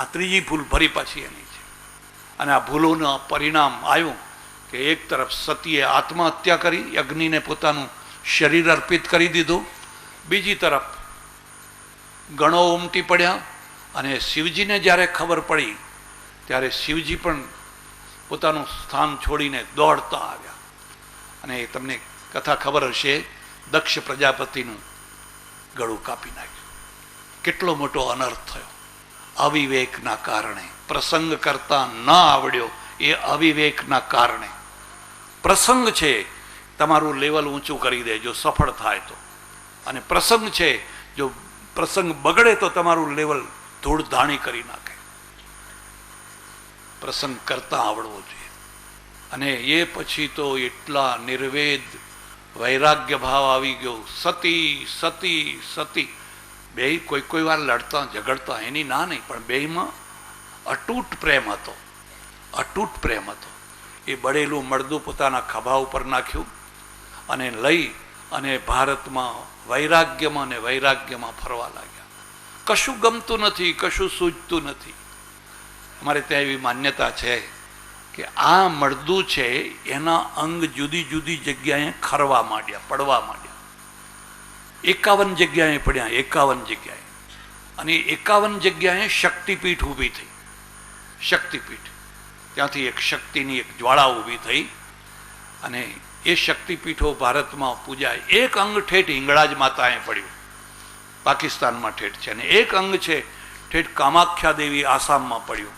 આ ત્રીજી ભૂલ ભરી પાછી એની છે. અને આ ભૂલોનું પરિણામ આવ્યું કે એક તરફ સતીએ આત્મહત્યા કરી, અગ્નિને પોતાનું શરીર અર્પિત કરી દીધું. બીજી તરફ ગણો ઉમટી પડ્યા અને શિવજીને જ્યારે ખબર પડી, ત્યારે શિવજી પણ પોતાનું સ્થાન છોડીને દોડતા આવ્યા. અને એ તમને કથા ખબર હશે, દક્ષ પ્રજાપતિનું ગળું કાપી નાખ્યું. કેટલો મોટો અનર્થ થયો. અવિવેકના કારણે. પ્રસંગ કરતા ન આવડ્યો એ અવિવેકના કારણે. પ્રસંગ છે, તમારું લેવલ ઊંચું કરી દે જો સફળ થાય તો. અને પ્રસંગ છે, જો પ્રસંગ બગડે તો તમારું લેવલ ધૂળધાણી કરી નાખે. પ્રસંગ કરતા આવડવો જોઈએ. અને એ પછી તો એટલા નિર્વેદ વૈરાગ્ય ભાવ આવી ગયો, સતી સતી સતી. બે કોઈ કોઈ વાર લડતા, ઝઘડતા એની ના નહીં, પણ બેયમાં અટૂટ પ્રેમ હતો. અટૂટ પ્રેમ હતો. એ બળેલું મળદું પોતાના ખભા ઉપર નાખ્યું અને લઈ અને ભારતમાં વૈરાગ્યમાં અને વૈરાગ્યમાં ફરવા લાગ્યા. કશું ગમતું નથી, કશું સૂજતું નથી. અમારે ત્યાં એવી માન્યતા છે કે આ મળદું છે, એના અંગ જુદી જુદી જગ્યાએ ખરવા માંડ્યા, પડવા માંડ્યા. એકાવન જગ્યાએ પડ્યા, એકાવન જગ્યાએ. અને એકાવન જગ્યાએ શક્તિપીઠ ઊભી થઈ. શક્તિપીઠ. ત્યાંથી એક શક્તિની એક જ્વાળા ઊભી થઈ. અને એ શક્તિપીઠો ભારતમાં પૂજાય. એક અંગ ઠેઠ હિંગળાજ માતાએ પડ્યું. પાકિસ્તાનમાં ઠેઠ છે. અને એક અંગ છે ઠેઠ કામાખ્યા દેવી આસામમાં પડ્યું.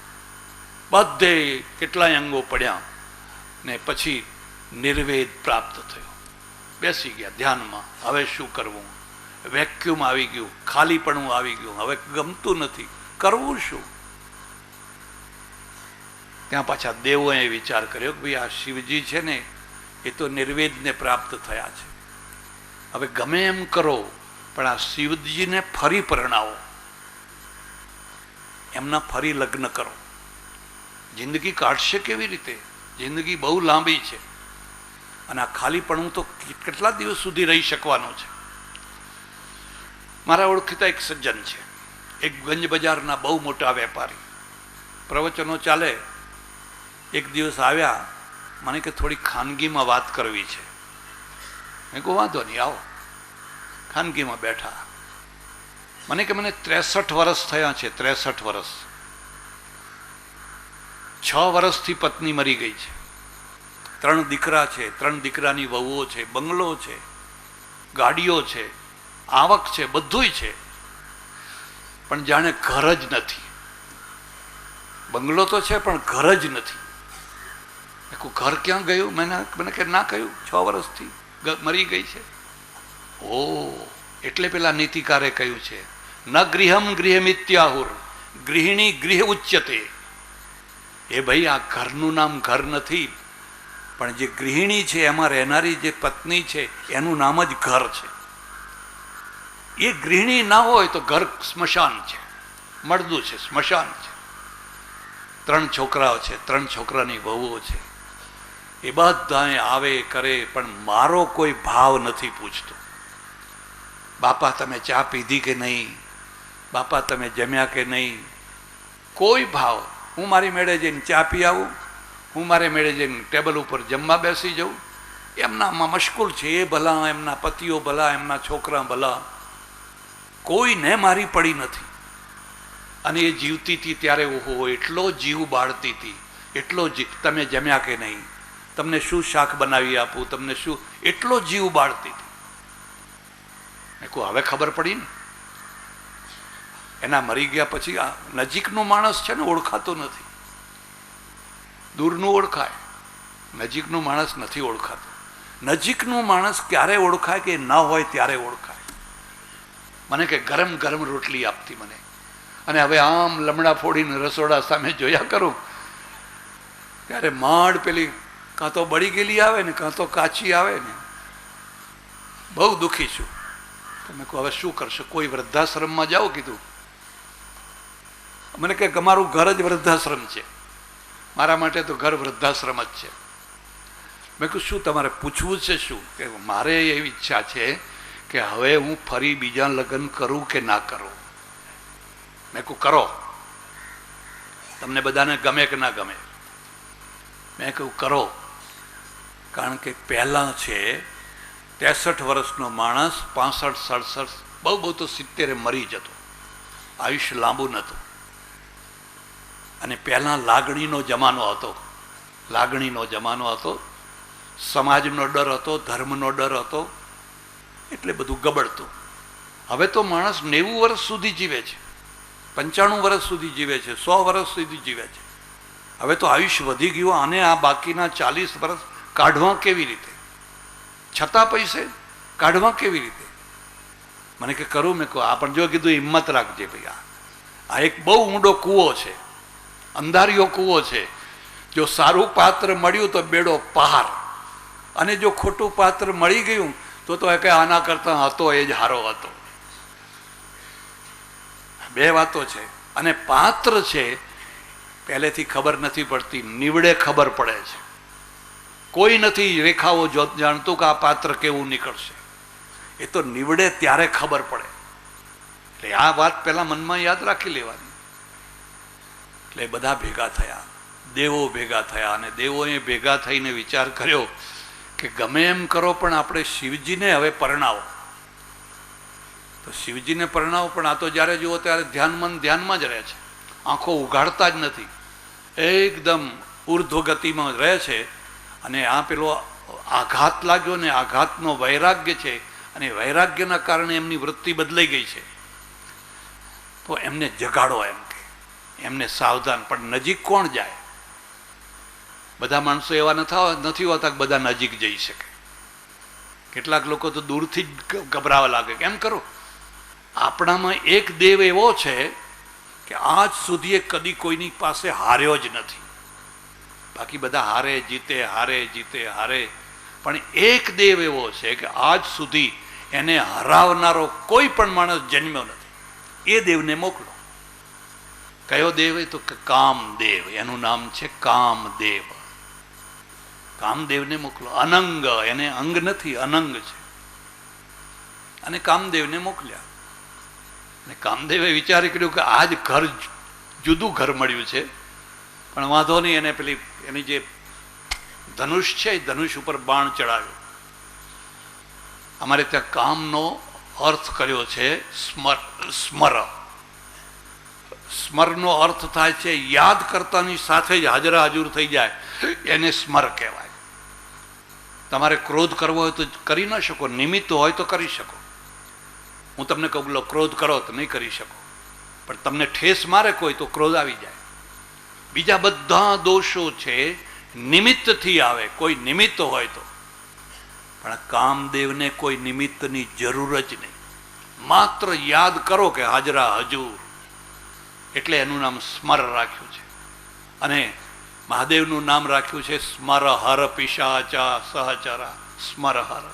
બધે કેટલાય અંગો પડ્યા ને પછી નિર્વેદ પ્રાપ્ત થયો. બેસી ગયા ધ્યાનમાં. હવે શું કરવું? વેક્યુમ આવી ગયું, ખાલીપણું આવી ગયું. હવે ગમતું નથી. કરવું શું? ત્યાં પાછા દેવોએ વિચાર કર્યો કે ભાઈ આ શિવજી છે ને, એ તો નિર્વેદને પ્રાપ્ત થયા છે. હવે ગમે એમ કરો, પણ આ શિવજીને ફરી પરણાવો. એમના ફરી લગ્ન કરો. જિંદગી કાઢશે કેવી રીતે? જિંદગી બહુ લાંબી છે. અને આ ખાલીપણું તો કેટલા દિવસ સુધી રહી શકવાનું છે? મારા ઓળખીતા એક સજ્જન છે. એક ગંજ બજારના બહુ મોટા વેપારી. પ્રવચનો ચાલે. એક દિવસ આવ્યા, મને કે થોડી ખાનગીમાં વાત કરવી છે. મેં કહું વાંધો નહીં, આવો. ખાનગીમાં બેઠા. મને કે, મને ત્રેસઠ વર્ષ થયા છે, ત્રેસઠ વર્ષ છ વર્ષથી પત્ની મરી ગઈ છે. ત્રણ દીકરા છે, ત્રણ દીકરાની વહુઓ છે, બંગલો છે, ગાડીઓ છે, આવક છે, બધુંય છે. પણ જાણે ઘર જ નથી. બંગલો તો છે, પણ ઘર જ નથી. મેં ઘર ક્યાં ગયું? મને મને કે, ના કહ્યું છ વર્ષથી મરી ગઈ છે. ઓ, એટલે પેલા નીતિકારે કહ્યું છે, ન ગૃહમ ગૃહમિત્યાહુર, ગૃહિણી ગૃહ ઉચ્યતે. એ ભાઈ, આ ઘરનું નામ ઘર નથી પણ જે ગૃહિણી છે, એમાં રહેનારી જે પત્ની છે, એનું નામ જ ઘર છે. એ ગૃહિણી ના હોય તો ઘર સ્મશાન છે. મળદું છે, સ્મશાન છે. ત્રણ છોકરાઓ છે, ત્રણ છોકરાની વહુઓ છે. એ બધાએ આવે, કરે, પણ મારો કોઈ ભાવ નથી પૂછતો. બાપા, તમે ચા પીધી કે નહીં? બાપા, તમે જમ્યા કે નહીં? કોઈ ભાવ. હું મારી મેળે જઈને ચા પી આવું હું મારે મેળે જઈને ટેબલ ઉપર જમવા બેસી જાઉં એમનામાં મશ્કુલ છે, એ ભલા, એમના પતિઓ ભલા, એમના છોકરા ભલા. કોઈને મારી પડી નથી. અને એ જીવતી હતી ત્યારે ઓહો, એટલો જીવ બાળતી હતી, એટલો જીવ તમે જમ્યા કે નહીં? તમને શું શાક બનાવી આપું? તમને શું, એટલો જીવ બાળતી હતી. મેં કહું, હવે ખબર પડી ને. એના મરી ગયા પછી આ નજીકનો માણસ છે ને, ઓળખાતો નથી. દૂરનું ઓળખાય. નજીકનું માણસ નથી ઓળખાતું. નજીકનું માણસ ક્યારે ઓળખાય કે ન હોય ત્યારે ઓળખાય. મને કે ગરમ ગરમ રોટલી આપતી મને. અને હવે આમ લમડા ફોડીને રસોડા સામે જોયા કરું. ત્યારે માડ પેલી કાં તો બળી ગયેલી આવે ને, કાં તો કાચી આવે ને. બહુ દુઃખી છું. તમે કહો, હવે શું કરશો? કોઈ વૃદ્ધાશ્રમમાં જાઓ કીધું. મને કે, અમારું ઘર જ વૃદ્ધાશ્રમ છે. મારા માટે તો ઘર વૃદ્ધાશ્રમ જ છે. મેં કહ્યું શું તમારે પૂછવું છે શું? કે મારે એવી ઈચ્છા છે કે હવે હું ફરી બીજા લગ્ન કરું કે ના કરું? મેં કહું કરો. તમને બધાને ગમે કે ના ગમે? મેં કહ્યું કરો. કારણ કે પહેલાં છે ત્રેસઠ વર્ષનો માણસ પાસઠ, સડસઠ, બહુ બહુ તો સિત્તેરે મરી જતો. આયુષ્ય લાંબુ નહોતું. અને પહેલાં લાગણીનો જમાનો હતો. લાગણીનો જમાનો હતો. સમાજનો ડર હતો, ધર્મનો ડર હતો, એટલે બધું ગબડતું. હવે તો માણસ નેવું વર્ષ સુધી જીવે છે. પંચાણું વર્ષ સુધી જીવે છે, સો વર્ષ સુધી જીવે છે. હવે તો આયુષ્ય વધી ગયું અને આ બાકીના ચાલીસ વર્ષ કાઢવા કેવી રીતે? છતાં પૈસે કાઢવા કેવી રીતે? મને કે કરું મેં કહું, આ પણ જો કીધું હિંમત રાખજે ભાઈ આ એક બહુ ઊંડો કૂવો છે. અંધારિયો કૂવો છે. જો સારું પાત્ર મળ્યું તો બેડો પહાર. અને જો ખોટું પાત્ર મળી ગયું તો તો કે આના કરતાં હતો, એ જ હારો હતો. બે વાતો છે. અને પાત્ર છે, પહેલેથી ખબર નથી પડતી, નીવડે ખબર પડે છે. કોઈ નથી રેખાઓ જો જાણતું કે આ પાત્ર કેવું નીકળશે. એ તો નીવડે ત્યારે ખબર પડે. એટલે આ વાત પહેલાં મનમાં યાદ રાખી લેવાની. એટલે બધા ભેગા થયા. દેવો ભેગા થયા અને દેવોએ ભેગા થઈને વિચાર કર્યો કે ગમે એમ કરો પણ આપણે શિવજીને હવે પરણાવો. તો શિવજીને પરણાવો, પણ આ તો જ્યારે જુઓ ત્યારે ધ્યાન મન ધ્યાનમાં જ રહે છે. આંખો ઉઘાડતા જ નથી. એકદમ ઉર્ધ્વ ગતિમાં રહે છે અને આ પેલો આઘાત લાગ્યો ને આઘાતનો વૈરાગ્ય છે અને વૈરાગ્યના કારણે એમની વૃત્તિ બદલાઈ ગઈ છે. તો એમને જગાડો એમ. એમને સાવધાન, પણ નજીક કોણ જાય? બધા માણસો એવા નથી નથી હોતા કે બધા નજીક જઈ શકે. કેટલાક લોકો તો દૂરથી જ ગભરાવા લાગે. કેમ કરો? આપણામાં એક દેવ એવો છે કે આજ સુધી એ કદી કોઈની પાસે હાર્યો જ નથી. બાકી બધા હારે જીતે હારે જીતે, હારે. પણ એક દેવ એવો છે કે આજ સુધી એને હરાવનારો કોઈ પણ માણસ જન્મ્યો નથી. એ દેવને મોકલો. કયો દેવ તો કામદેવ, એનું નામ છે કામદેવ. કામદેવને મોકલો. અનંગ, એને અંગ નથી, અનંગ છે. અને કામદેવને મોકલ્યા. અને કામદેવે વિચાર કર્યો કે આજ ઘર જુદું ઘર મળ્યું છે. પણ વાંધો નહીં, એને પેલી, એની જે ધનુષ છે, એ ધનુષ ઉપર બાણ ચડાવ્યો. અમારે ત્યાં કામનો અર્થ કર્યો છે સ્મર સ્મર સ્મરનો અર્થ થાય છે યાદ કરતાની સાથે જ હાજરા હાજર થઈ જાય. એને સ્મર કહેવાય. તમારે ક્રોધ કરવો હોય તો કરી ન શકો, નિમિત્ત હોય તો કરી શકો. હું તમને કહું, બોલો, ક્રોધ કરો તો નહીં કરી શકો. પણ તમને ઠેસ મારે કોઈ તો ક્રોધ આવી જાય. બીજા બધા દોષો છે, નિમિત્તથી આવે, કોઈ નિમિત્ત હોય તો. પણ કામદેવને કોઈ નિમિત્તની જરૂર જ નહીં. માત્ર યાદ કરો કે હાજરા હજુર. એટલે એનું નામ સ્મર રાખ્યું છે. અને મહાદેવનું નામ રાખ્યું છે સ્મર હર પિશાચા સહચરા સ્મર હર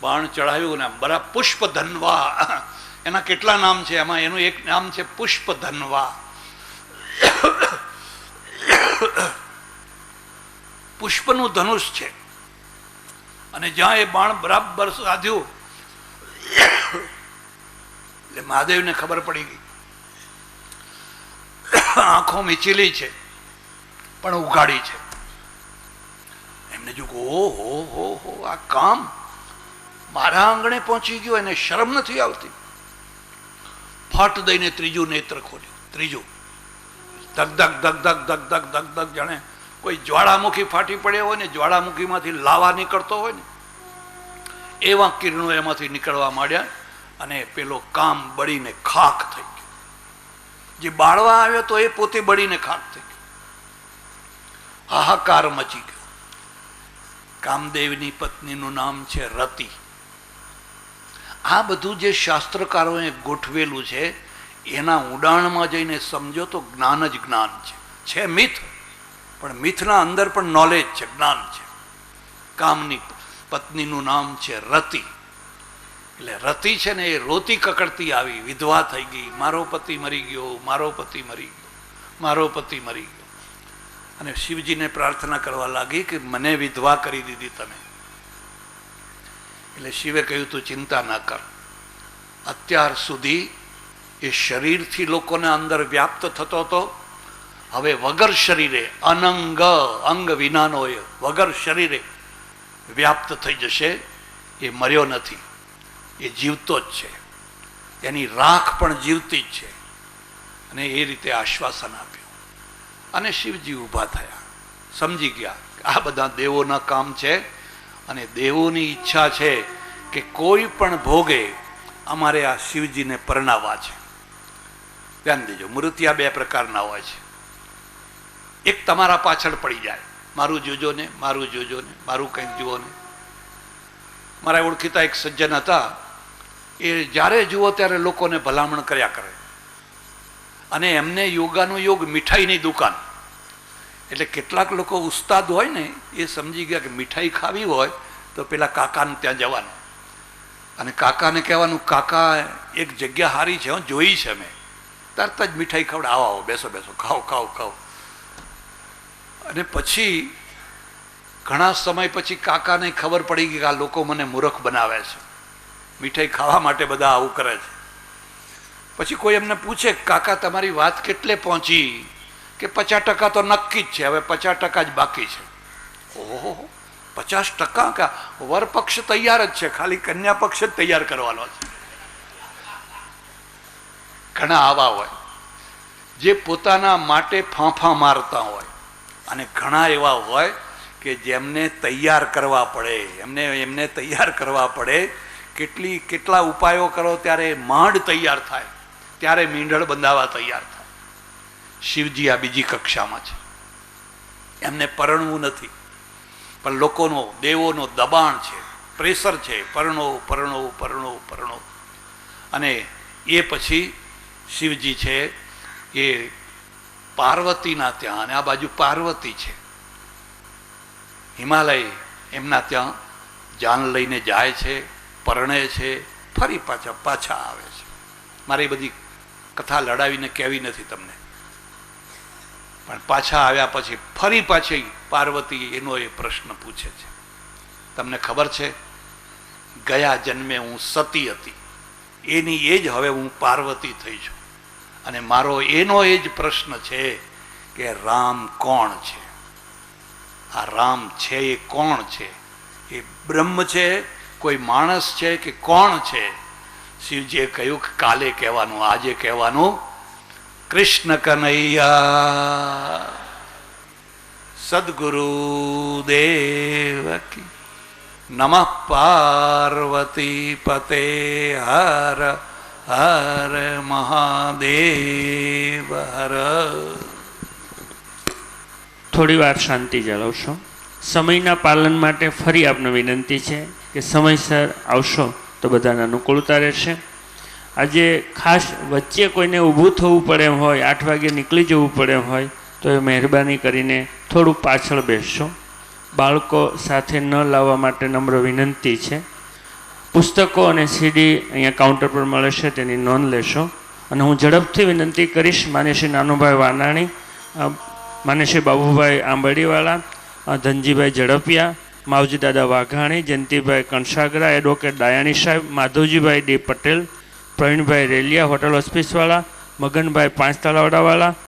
બાણ ચડાવ્યું ને બરા પુષ્પ ધનવા એના કેટલા નામ છે? એમાં એનું એક નામ છે પુષ્પ ધનવા પુષ્પનું ધનુષ છે. અને જ્યાં એ બાણ બરાબર સાધ્યું, એટલે મહાદેવને ખબર પડી ગઈ. આંખો મીચેલી છે, પણ ઉઘાડી છે. એમને જો ઓ, હો હો આ કામ મારા આંગણે પહોંચી ગયો, એને શરમ નથી આવતી. ફટ દઈને ત્રીજું નેત્ર ખોલ્યું. ત્રીજું. ધક ધક ધક ધક ધક ધક ધક ધક, જાણે કોઈ જ્વાળામુખી ફાટી પડ્યો હોય ને, જ્વાળામુખીમાંથી લાવા નીકળતો હોય ને, એવા કિરણો એમાંથી નીકળવા માંડ્યા અને પેલો કામ બળીને ખાખ થઈ જે બાળવા આવ્યો તો એ પોતે બળીને ખાક થઈ ગયો. હાહાકાર મચી ગયો. કામદેવની પત્નીનું નામ છે રતિ. આ બધું જે શાસ્ત્રકારોએ ગોઠવેલું છે, એના ઉડાણમાં જઈને સમજો તો જ્ઞાન જ જ્ઞાન છે. છે મિથ, પણ મિથના અંદર પણ નોલેજ છે, જ્ઞાન છે. કામની પત્નીનું નામ છે રતિ. એટલે રતિ છે ને એ રોતી કકડતી આવી, વિધવા થઈ ગઈ. મારો પતિ મરી ગયો, મારો પતિ મરી ગયો, મારો પતિ મરી ગયો. અને શિવજીને પ્રાર્થના કરવા લાગી કે મને વિધવા કરી દીધી તમે. એટલે શિવે કહ્યું, તું ચિંતા ના કર. અત્યાર સુધી એ શરીરથી લોકોને અંદર વ્યાપ્ત થતો હતો. હવે વગર શરીરે અનંગ, અંગ વિનાનો વગર શરીરે વ્યાપ્ત થઈ જશે. એ મર્યો નથી. એ જીવતો જ છે. એની રાખ પણ જીવતી જ છે. અને એ રીતે આશ્વાસન આપ્યું. અને શિવજી ઊભા થયા. સમજી ગયા આ બધા દેવોના કામ છે અને દેવોની ઈચ્છા છે કે કોઈ પણ ભોગે અમારે આ શિવજીને પરણાવવા છે. ધ્યાન દેજો મૃત્યા બે પ્રકારના હોય છે. એક તમારા પાછળ પડી જાય. મારું જોજો ને, મારું જોજો ને, મારું કંઈક જુઓ ને. મારા ઓળખીતા એક સજ્જન હતા એ જ્યારે જુઓ ત્યારે લોકોને ભલામણ કર્યા કરે. અને એમને યોગાનો યોગ મીઠાઈની દુકાન. એટલે કેટલાક લોકો ઉસ્તાદ હોય ને, એ સમજી ગયા કે મીઠાઈ ખાવી હોય, તો પેલા કાકાને ત્યાં જવાનું. અને કાકાને કહેવાનું, કાકા, એક જગ્યા સારી છે, હું, જોઈ છે મેં. તરત જ મીઠાઈ ખવડાવ, આવો બેસો બેસો, ખાઓ ખાઓ ખાઓ. અને પછી ઘણા સમય પછી કાકાને ખબર પડી ગઈ કે આ લોકો મને મૂર્ખ બનાવે છે. મીઠાઈ ખાવા માટે બધા આવું કરે છે. પછી કોઈ એમને પૂછે, કાકા, તમારી વાત કેટલે પહોંચી? કે પચાસ ટકા તો નક્કી જ છે, હવે પચાસ ટકા જ બાકી છે. ઓહો, પચાસ ટકા? કા વરપક્ષ તૈયાર જ છે, ખાલી કન્યા પક્ષ જ તૈયાર કરવાનો છે. ઘણા આવા હોય, જે પોતાના માટે ફાંફા મારતા હોય. અને ઘણા એવા હોય કે જેમને તૈયાર કરવા પડે, એમને એમને તૈયાર કરવા પડે કેટલી, કેટલા ઉપાયો કરો ત્યારે માંડ તૈયાર થાય, ત્યારે મીંઢળ બંધાવા તૈયાર થાય. શિવજી આ બીજી કક્ષામાં છે. એમને પરણવું નથી. પણ લોકોનો, દેવોનો દબાણ છે, પ્રેશર છે, પરણો પરણો પરણો પરણો. અને એ પછી શિવજી છે, એ પાર્વતીના ત્યાં, અને આ બાજુ પાર્વતી છે. હિમાલય એમના ત્યાં જાન લઈને જાય છે પરણે છે, ફરી પાછા પાછા આવે છે. મારે બધી કથા લડાવીને કહેવી નથી તમને. પણ પાછા આવ્યા પછી ફરી પાછી પાર્વતી એનો એ પ્રશ્ન પૂછે છે. તમને ખબર છે? ગયા જન્મે હું સતી હતી. એની એ જ હવે હું પાર્વતી થઈ છું. અને મારો એનો એ જ પ્રશ્ન છે કે રામ કોણ છે? આ રામ છે એ કોણ છે? એ બ્રહ્મ છે કોઈ માણસ છે કે કોણ છે? શિવજીએ કહ્યું કે કાલે કહેવાનું, આજે કહેવાનું, કૃષ્ણ કનૈયા, સદગુરુ દેવ નમ પાર્વતી પતે, હર હર મહાદેવ, હર. થોડી વાર શાંતિ જળવશો. સમયના પાલન માટે ફરી આપને વિનંતી છે. કે સમયસર આવશો તો બધાને અનુકૂળતા રહેશે. આજે ખાસ વચ્ચે કોઈને ઊભું થવું પડે એમ હોય, આઠ વાગે નીકળી જવું પડે એમ હોય, તો એ મહેરબાની કરીને થોડું પાછળ બેસશો. બાળકો સાથે ન લાવવા માટે નમ્ર વિનંતી છે. પુસ્તકો અને સીડી અહીંયા કાઉન્ટર પર મળે છે, તેની નોંધ લેશો. અને હું ઝડપથી વિનંતી કરીશ માનેશ્રી શ્રી નાનુભાઈ વાનાણી માનેશ્રી બાબુભાઈ આંબડીવાળા ધનજીભાઈ ઝડપિયા માવજી દાદા વાઘાણી, જયંતિભાઈ કણસાગરા, એડવોકેટ દાયાણી સાહેબ, માધવજીભાઈ ડી પટેલ, પ્રવીણભાઈ રેલિયા, હોટલ હોસ્પિસવાળા મગનભાઈ પાંચ તલાવડાવાળા